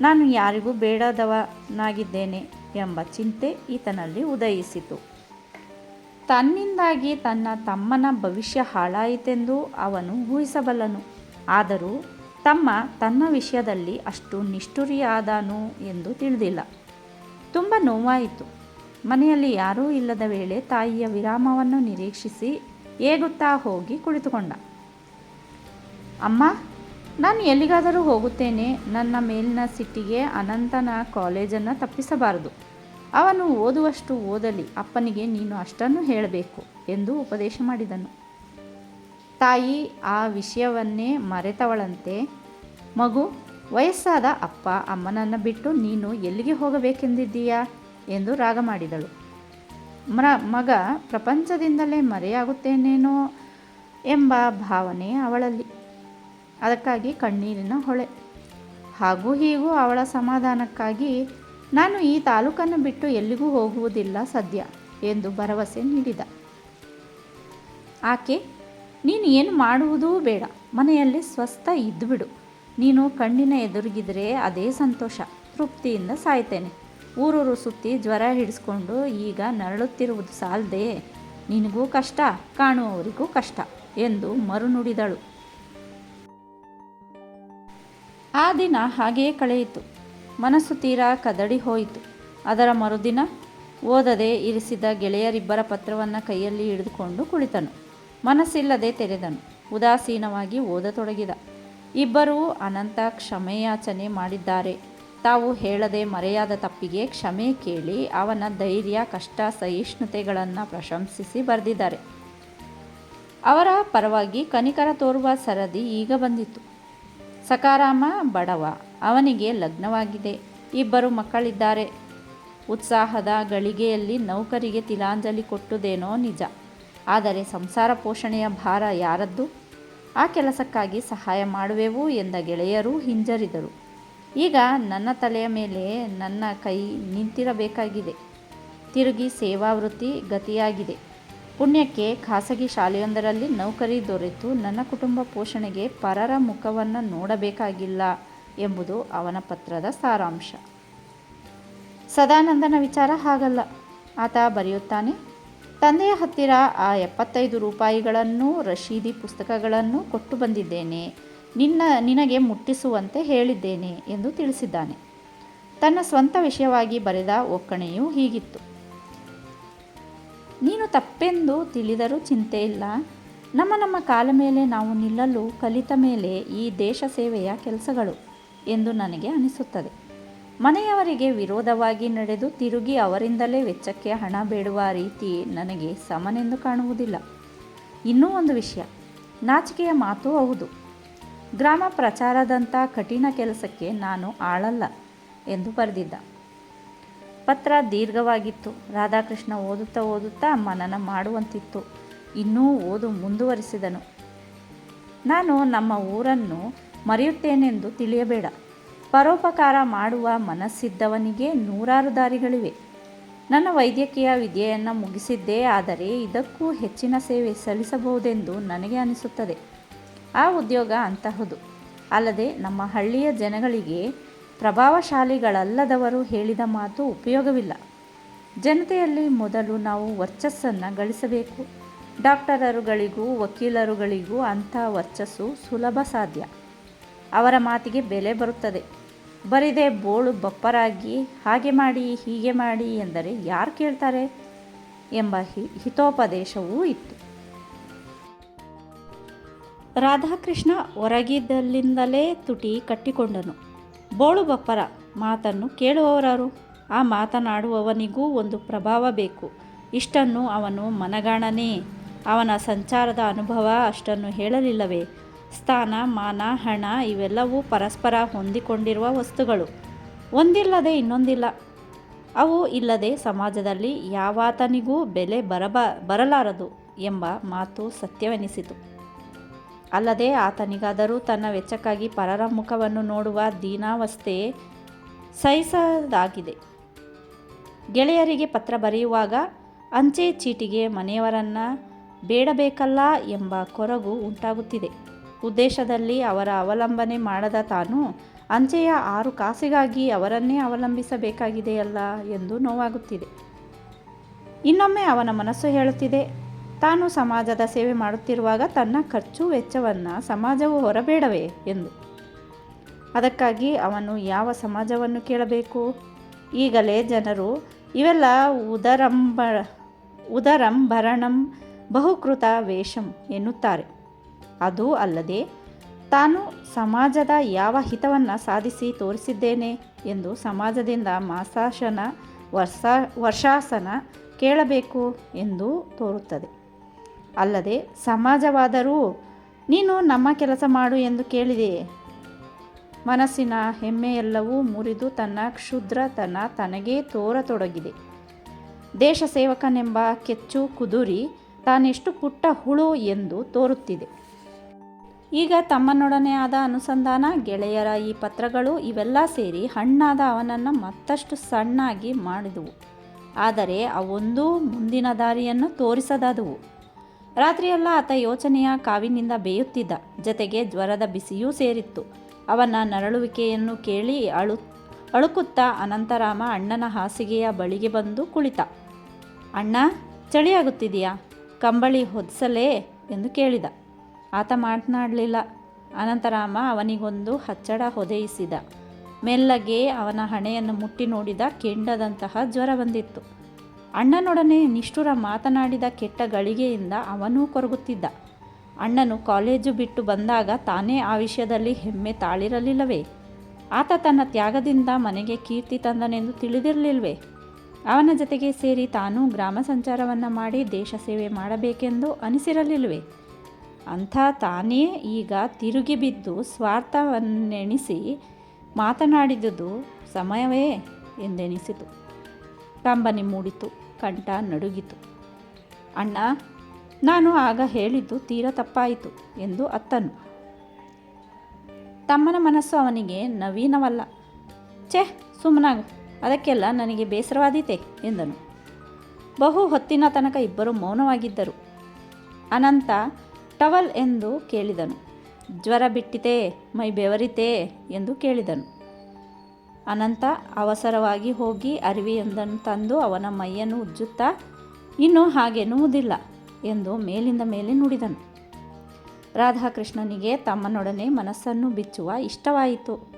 ನಾನು ಯಾರಿಗೂ ಬೇಡದವನಾಗಿದ್ದೇನೆ ಎಂಬ ಚಿಂತೆ ಈತನಲ್ಲಿ ಉದಯಿಸಿತು. ತನ್ನಿಂದಾಗಿ ತನ್ನ ತಮ್ಮನ ಭವಿಷ್ಯ ಹಾಳಾಯಿತೆಂದು ಅವನು ಊಹಿಸಬಲ್ಲನು. ಆದರೂ ತಮ್ಮ ತನ್ನ ವಿಷಯದಲ್ಲಿ ಅಷ್ಟು ನಿಷ್ಠುರಿಯಾದನು ಎಂದು ತಿಳಿದಿಲ್ಲ. ತುಂಬ ನೋವಾಯಿತು. ಮನೆಯಲ್ಲಿ ಯಾರೂ ಇಲ್ಲದ ವೇಳೆ ತಾಯಿಯ ವಿರಾಮವನ್ನು ನಿರೀಕ್ಷಿಸಿ ಏಗುತ್ತಾ ಹೋಗಿ ಕುಳಿತುಕೊಂಡ. ಅಮ್ಮ, ನಾನು ಎಲ್ಲಿಗಾದರೂ ಹೋಗುತ್ತೇನೆ. ನನ್ನ ಮೇಲಿನ ಸಿಟ್ಟಿಗೆ ಅನಂತನ ಕಾಲೇಜನ್ನು ತಪ್ಪಿಸಬಾರದು. ಅವನು ಓದುವಷ್ಟು ಓದಲಿ, ಅಪ್ಪನಿಗೆ ನೀನು ಅಷ್ಟನ್ನು ಹೇಳಬೇಕು ಎಂದು ಉಪದೇಶ ಮಾಡಿದನು. ತಾಯಿ, ಆ ವಿಷಯವನ್ನೇ ಮರೆತವಳಂತೆ. ಮಗು, ವಯಸ್ಸಾದ ಅಪ್ಪ, ಅಮ್ಮನನ್ನು ಬಿಟ್ಟು ನೀನು ಎಲ್ಲಿಗೆ ಹೋಗಬೇಕೆಂದಿದ್ದೀಯಾ ಎಂದು ರಾಗ ಮಾಡಿದಳು. ಮ್ರ, ಮಗ ಪ್ರಪಂಚದಿಂದಲೇ ಮರೆಯಾಗುತ್ತೇನೇನೋ ಎಂಬ ಭಾವನೆ ಅವಳಲ್ಲಿ. ಅದಕ್ಕಾಗಿ ಕಣ್ಣೀರಿನ ಹೊಳೆ. ಹಾಗೂ ಹೀಗೂ ಅವಳ ಸಮಾಧಾನಕ್ಕಾಗಿ ನಾನು ಈ ತಾಲೂಕನ್ನು ಬಿಟ್ಟು ಎಲ್ಲಿಗೂ ಹೋಗುವುದಿಲ್ಲ ಸದ್ಯ ಎಂದು ಭರವಸೆ ನೀಡಿದ. ಆಕೆ, ನೀನು ಏನು ಮಾಡುವುದೂ ಬೇಡ. ಮನೆಯಲ್ಲಿ ಸ್ವಸ್ಥ ಇದ್ದುಬಿಡು. ನೀನು ಕಣ್ಣಿನ ಎದುರಿಗಿದ್ರೆ ಅದೇ ಸಂತೋಷ. ತೃಪ್ತಿಯಿಂದ ಸಾಯ್ತೇನೆ. ಊರೂರು ಸುತ್ತಿ ಜ್ವರ ಹಿಡಿಸ್ಕೊಂಡು ಈಗ ನರಳುತ್ತಿರುವುದು ಸಾಲದೆ? ನಿನಗೂ ಕಷ್ಟ, ಕಾಣುವವರಿಗೂ ಕಷ್ಟ ಎಂದು ಮರುನುಡಿದಳು. ಆ ದಿನ ಹಾಗೆಯೇ ಕಳೆಯಿತು. ಮನಸ್ಸು ತೀರಾ ಕದಡಿ ಹೋಯಿತು. ಅದರ ಮರುದಿನ ಓದದೆ ಇರಿಸಿದ ಗೆಳೆಯರಿಬ್ಬರ ಪತ್ರವನ್ನು ಕೈಯಲ್ಲಿ ಹಿಡಿದುಕೊಂಡು ಕುಳಿತನು. ಮನಸ್ಸಿಲ್ಲದೆ ತೆರೆದನು. ಉದಾಸೀನವಾಗಿ ಓದತೊಡಗಿದ. ಇಬ್ಬರೂ ಅನಂತ ಕ್ಷಮೆಯಾಚನೆ ಮಾಡಿದ್ದಾರೆ. ತಾವು ಹೇಳದೆ ಮರೆಯಾದ ತಪ್ಪಿಗೆ ಕ್ಷಮೆ ಕೇಳಿ ಅವನ ಧೈರ್ಯ, ಕಷ್ಟ, ಸಹಿಷ್ಣುತೆಗಳನ್ನು ಪ್ರಶಂಸಿಸಿ ಬರೆದಿದ್ದಾರೆ. ಅವರ ಪರವಾಗಿ ಕನಿಕರ ತೋರುವ ಸರದಿ ಈಗ ಬಂದಿತ್ತು. ಸಕಾರಾಮ ಬಡವ, ಅವನಿಗೆ ಲಗ್ನವಾಗಿದೆ. ಇಬ್ಬರು ಮಕ್ಕಳಿದ್ದಾರೆ. ಉತ್ಸಾಹದ ಗಳಿಗೆಯಲ್ಲಿ ನೌಕರಿಗೆ ತಿಲಾಂಜಲಿ ಕೊಟ್ಟುದೇನೋ ನಿಜ. ಆದರೆ ಸಂಸಾರ ಪೋಷಣೆಯ ಭಾರ ಯಾರದ್ದು? ಆ ಕೆಲಸಕ್ಕಾಗಿ ಸಹಾಯ ಮಾಡುವೆವು ಎಂದ ಗೆಳೆಯರು ಹಿಂಜರಿದರು. ಈಗ ನನ್ನ ತಲೆಯ ಮೇಲೆ ನನ್ನ ಕೈ ನಿಂತಿರಬೇಕಾಗಿದೆ. ತಿರುಗಿ ಸೇವಾವೃತ್ತಿ ಗತಿಯಾಗಿದೆ. ಪುಣ್ಯಕ್ಕೆ ಖಾಸಗಿ ಶಾಲೆಯೊಂದರಲ್ಲಿ ನೌಕರಿ ದೊರೆತು ನನ್ನ ಕುಟುಂಬ ಪೋಷಣೆಗೆ ಪರರ ಮುಖವನ್ನು ನೋಡಬೇಕಾಗಿಲ್ಲ ಎಂಬುದು ಅವನ ಪತ್ರದ ಸಾರಾಂಶ. ಸದಾನಂದನ ವಿಚಾರ ಹಾಗಲ್ಲ. ಆತ ಬರೆಯುತ್ತಾನೆ, ತಂದೆಯ ಹತ್ತಿರ ಆ ಎಪ್ಪತ್ತೈದು ರೂಪಾಯಿಗಳನ್ನು ರಶೀದಿ ಪುಸ್ತಕಗಳನ್ನು ಕೊಟ್ಟು ಬಂದಿದ್ದೇನೆ. ನಿನ್ನ ನಿನಗೆ ಮುಟ್ಟಿಸುವಂತೆ ಹೇಳಿದ್ದೇನೆ ಎಂದು ತಿಳಿಸಿದ್ದಾನೆ. ತನ್ನ ಸ್ವಂತ ವಿಷಯವಾಗಿ ಬರೆದ ಒಕ್ಕಣೆಯು ಹೀಗಿತ್ತು. ನೀನು ತಪ್ಪೆಂದು ತಿಳಿದರೂ ಚಿಂತೆ ಇಲ್ಲ. ನಮ್ಮ ನಮ್ಮ ಕಾಲ ಮೇಲೆ ನಾವು ನಿಲ್ಲಲು ಕಲಿತ ಮೇಲೆ ಈ ದೇಶ ಸೇವೆಯ ಕೆಲಸಗಳು ಎಂದು ನನಗೆ ಅನಿಸುತ್ತದೆ. ಮನೆಯವರಿಗೆ ವಿರೋಧವಾಗಿ ನಡೆದು ತಿರುಗಿ ಅವರಿಂದಲೇ ವೆಚ್ಚಕ್ಕೆ ಹಣ ಬೇಡುವ ರೀತಿ ನನಗೆ ಸಮನೆಂದು ಕಾಣುವುದಿಲ್ಲ. ಇನ್ನೂ ಒಂದು ವಿಷಯ, ನಾಚಿಕೆಯ ಮಾತು ಹೌದು. ಗ್ರಾಮ ಪ್ರಚಾರದಂಥ ಕಠಿಣ ಕೆಲಸಕ್ಕೆ ನಾನು ಆಳಲ್ಲ ಎಂದು ಬರೆದಿದ್ದ. ಪತ್ರ ದೀರ್ಘವಾಗಿತ್ತು. ರಾಧಾಕೃಷ್ಣ ಓದುತ್ತಾ ಓದುತ್ತಾ ಮನನ ಮಾಡುವಂತಿತ್ತು. ಇನ್ನೂ ಓದು ಮುಂದುವರಿಸಿದನು. ನಾನು ನಮ್ಮ ಊರನ್ನು ಮರೆಯುತ್ತೇನೆಂದು ತಿಳಿಯಬೇಡ. ಪರೋಪಕಾರ ಮಾಡುವ ಮನಸ್ಸಿದ್ದವನಿಗೆ ನೂರಾರು ದಾರಿಗಳಿವೆ. ನನ್ನ ವೈದ್ಯಕೀಯ ವಿದ್ಯೆಯನ್ನು ಮುಗಿಸಿದ್ದೇ ಆದರೆ ಇದಕ್ಕೂ ಹೆಚ್ಚಿನ ಸೇವೆ ಸಲ್ಲಿಸಬಹುದೆಂದು ನನಗೆ ಅನಿಸುತ್ತದೆ. ಆ ಉದ್ಯೋಗ ಅಂತಹುದು. ಅಲ್ಲದೆ ನಮ್ಮ ಹಳ್ಳಿಯ ಜನಗಳಿಗೆ ಪ್ರಭಾವಶಾಲಿಗಳಲ್ಲದವರು ಹೇಳಿದ ಮಾತು ಉಪಯೋಗವಿಲ್ಲ. ಜನತೆಯಲ್ಲಿ ಮೊದಲು ನಾವು ವರ್ಚಸ್ಸನ್ನು ಗಳಿಸಬೇಕು. ಡಾಕ್ಟರರುಗಳಿಗೂ ವಕೀಲರುಗಳಿಗೂ ಅಂಥ ವರ್ಚಸ್ಸು ಸುಲಭ ಸಾಧ್ಯ. ಅವರ ಮಾತಿಗೆ ಬೆಲೆ ಬರುತ್ತದೆ. ಬರಿದೇ ಬೋಳು ಬಪ್ಪರಾಗಿ, ಹಾಗೆ ಮಾಡಿ, ಹೀಗೆ ಮಾಡಿ ಎಂದರೆ ಯಾರು ಕೇಳ್ತಾರೆ? ಎಂಬ ಹಿತೋಪದೇಶವೂ ಇತ್ತು. ರಾಧಾಕೃಷ್ಣ ಹೊರಗಿದ್ದಲ್ಲಿಂದಲೇ ತುಟಿ ಕಟ್ಟಿಕೊಂಡನು. ಬೋಳು ಬಪ್ಪರ ಮಾತನ್ನು ಕೇಳುವವರಾರು? ಆ ಮಾತನಾಡುವವನಿಗೂ ಒಂದು ಪ್ರಭಾವ ಬೇಕು. ಇಷ್ಟನ್ನು ಅವನು ಮನಗಾಣನೇ. ಅವನ ಸಂಚಾರದ ಅನುಭವ ಅಷ್ಟನ್ನು ಹೇಳಲಿಲ್ಲವೇ? ಸ್ಥಾನ, ಮಾನ, ಹಣ ಇವೆಲ್ಲವೂ ಪರಸ್ಪರ ಹೊಂದಿಕೊಂಡಿರುವ ವಸ್ತುಗಳು. ಒಂದಿಲ್ಲದೆ ಇನ್ನೊಂದಿಲ್ಲ. ಅವು ಇಲ್ಲದೆ ಸಮಾಜದಲ್ಲಿ ಯಾವಾತನಿಗೂ ಬೆಲೆ ಬರಬ, ಬರಲಾರದು ಎಂಬ ಮಾತು ಸತ್ಯವೆನಿಸಿತು. ಅಲ್ಲದೆ ಆತನಿಗಾದರೂ ತನ್ನ ವೆಚ್ಚಕ್ಕಾಗಿ ಪರರ ಮುಖವನ್ನು ನೋಡುವ ದೀನಾವಸ್ಥೆ ಸಹಿಸದಾಗಿದೆ. ಗೆಳೆಯರಿಗೆ ಪತ್ರ ಬರೆಯುವಾಗ, ಅಂಚೆ ಚೀಟಿಗೆ ಮನೆಯವರನ್ನು ಬೇಡಬೇಕಲ್ಲ ಎಂಬ ಕೊರಗು ಉಂಟಾಗುತ್ತಿದೆ. ಉದ್ದೇಶದಲ್ಲಿ ಅವರ ಅವಲಂಬನೆ ಮಾಡದ ತಾನು, ಅಂಚೆಯ ಆರು ಕಾಸಿಗಾಗಿ ಅವರನ್ನೇ ಅವಲಂಬಿಸಬೇಕಾಗಿದೆಯಲ್ಲ ಎಂದು ನೋವಾಗುತ್ತಿದೆ. ಇನ್ನೊಮ್ಮೆ ಅವನ ಮನಸ್ಸು ಹೇಳುತ್ತಿದೆ ತಾನು ಸಮಾಜದ ಸೇವೆ ಮಾಡುತ್ತಿರುವಾಗ ತನ್ನ ಖರ್ಚು ವೆಚ್ಚವನ್ನು ಸಮಾಜವು ಹೊರಬೇಡವೇ ಎಂದು. ಅದಕ್ಕಾಗಿ ಅವನು ಯಾವ ಸಮಾಜವನ್ನು ಕೇಳಬೇಕು? ಈಗಲೇ ಜನರು ಇವೆಲ್ಲ ಉದರಂಬ, ಉದರಂಭರಣಂ, ಬಹುಕೃತ ವೇಷಂ ಎನ್ನುತ್ತಾರೆ. ಅದು ಅಲ್ಲದೆ ತಾನು ಸಮಾಜದ ಯಾವ ಹಿತವನ್ನು ಸಾಧಿಸಿ ತೋರಿಸಿದ್ದೇನೆ ಎಂದು ಸಮಾಜದಿಂದ ಮಾಸಾಶನ, ವರ್ಷ, ವರ್ಷಾಸನ ಕೇಳಬೇಕು ಎಂದು ತೋರುತ್ತದೆ. ಅಲ್ಲದೆ ಸಮಾಜವಾದರೂ ನೀನು ನಮ್ಮ ಕೆಲಸ ಮಾಡು ಎಂದು ಕೇಳಿದೆ. ಮನಸ್ಸಿನ ಹೆಮ್ಮೆಯೆಲ್ಲವೂ ಮುರಿದು ತನ್ನ ಕ್ಷುದ್ರತನ ತನಗೇ ತೋರತೊಡಗಿದೆ. ದೇಶ ಸೇವಕನೆಂಬ ಕೆಚ್ಚು ಕುದುರಿ ತಾನೆಷ್ಟು ಪುಟ್ಟ ಹುಳು ಎಂದು ತೋರುತ್ತಿದೆ. ಈಗ ತಮ್ಮನೊಡನೆ ಆದ ಅನುಸಂಧಾನ, ಗೆಳೆಯರ ಈ ಪತ್ರಗಳು ಇವೆಲ್ಲ ಸೇರಿ ಹಣ್ಣಾದ ಅವನನ್ನು ಮತ್ತಷ್ಟು ಸಣ್ಣಾಗಿ ಮಾಡಿದವು. ಆದರೆ ಅವೊಂದೂ ಮುಂದಿನ ದಾರಿಯನ್ನು ತೋರಿಸದಾದವು. ರಾತ್ರಿಯೆಲ್ಲ ಆತ ಯೋಚನೆಯ ಕಾವಿನಿಂದ ಬೇಯುತ್ತಿದ್ದ. ಜತೆಗೆ ಜ್ವರದ ಬಿಸಿಯೂ ಸೇರಿತ್ತು. ಅವನ ನರಳುವಿಕೆಯನ್ನು ಕೇಳಿ ಅಳು, ಅಳುಕುತ್ತಾ ಅನಂತರಾಮ ಅಣ್ಣನ ಹಾಸಿಗೆಯ ಬಳಿಗೆ ಬಂದು ಕುಳಿತ. ಅಣ್ಣ, ಚಳಿಯಾಗುತ್ತಿದೆಯಾ? ಕಂಬಳಿ ಹೊದಿಸಲೇ? ಎಂದು ಕೇಳಿದ. ಆತ ಮಾತನಾಡಲಿಲ್ಲ. ಅನಂತರಾಮ ಅವನಿಗೊಂದು ಹಚ್ಚಡ ಹೊದೆಯಿಸಿದ. ಮೆಲ್ಲಗೆ ಅವನ ಹಣೆಯನ್ನು ಮುಟ್ಟಿ ನೋಡಿದ ಕೆಂಡದಂತಹ ಜ್ವರ ಬಂದಿತ್ತು. ಅಣ್ಣನೊಡನೆ ನಿಷ್ಠುರ ಮಾತನಾಡಿದ ಕೆಟ್ಟ ಗಳಿಗೆಯಿಂದ ಅವನೂ ಕೊರಗುತ್ತಿದ್ದ. ಅಣ್ಣನು ಕಾಲೇಜು ಬಿಟ್ಟು ಬಂದಾಗ ತಾನೇ ಆ ವಿಷಯದಲ್ಲಿ ಹೆಮ್ಮೆ ತಾಳಿರಲಿಲ್ಲವೇ? ಆತ ತನ್ನ ತ್ಯಾಗದಿಂದ ಮನೆಗೆ ಕೀರ್ತಿ ತಂದನೆಂದು ತಿಳಿದಿರಲಿಲ್ಲವೇ ಅವನ ಜೊತೆಗೆ ಸೇರಿ ತಾನು ಗ್ರಾಮ ಸಂಚಾರವನ್ನು ಮಾಡಿ ದೇಶ ಸೇವೆ ಮಾಡಬೇಕೆಂದು ಅನಿಸಿರಲಿಲ್ವೇ? ಅಂಥ ತಾನೇ ಈಗ ತಿರುಗಿ ಬಿದ್ದು ಸ್ವಾರ್ಥವನ್ನೆಣಿಸಿ ಮಾತನಾಡಿದುದು ಸಮಯವೇ ಎಂದೆನಿಸಿತು. ಕಂಬನಿ ಮೂಡಿತು. ಕಂಠ ನಡುಗಿತು. ಅಣ್ಣ, ನಾನು ಆಗ ಹೇಳಿದ್ದು ತೀರ ತಪ್ಪಾಯಿತು, ಎಂದು ಅತ್ತನು. ತಮ್ಮನ ಮನಸ್ಸು ಅವನಿಗೆ ನವೀನವಲ್ಲ. ಛೇ ಸುಮ್ಮನಾಗ ಅದಕ್ಕೆಲ್ಲ ನನಗೆ ಬೇಸರವಾದೀತೆ, ಎಂದನು. ಬಹು ಹೊತ್ತಿನ ತನಕ ಇಬ್ಬರು ಮೌನವಾಗಿದ್ದರು. ಅನಂತ ಟವಲ್ ಎಂದು ಕೇಳಿದನು. ಜ್ವರ ಬಿಟ್ಟಿತೇ, ಮೈ ಬೆವರಿತೇ, ಎಂದು ಕೇಳಿದನು. ಅನಂತ ಅವಸರವಾಗಿ ಹೋಗಿ ಅರಿವೆಯೊಂದನ್ನು ತಂದು ಅವನ ಮೈಯನ್ನು ಉಜ್ಜುತ್ತಾ, ಇನ್ನೂ ಹಾಗೆನ್ನುವುದಿಲ್ಲ ಎಂದು ಮೇಲಿಂದ ಮೇಲೆ ನುಡಿದನು. ರಾಧಾಕೃಷ್ಣನಿಗೆ ತಮ್ಮನೊಡನೆ ಮನಸ್ಸನ್ನು ಬಿಚ್ಚುವ ಇಷ್ಟವಾಯಿತು.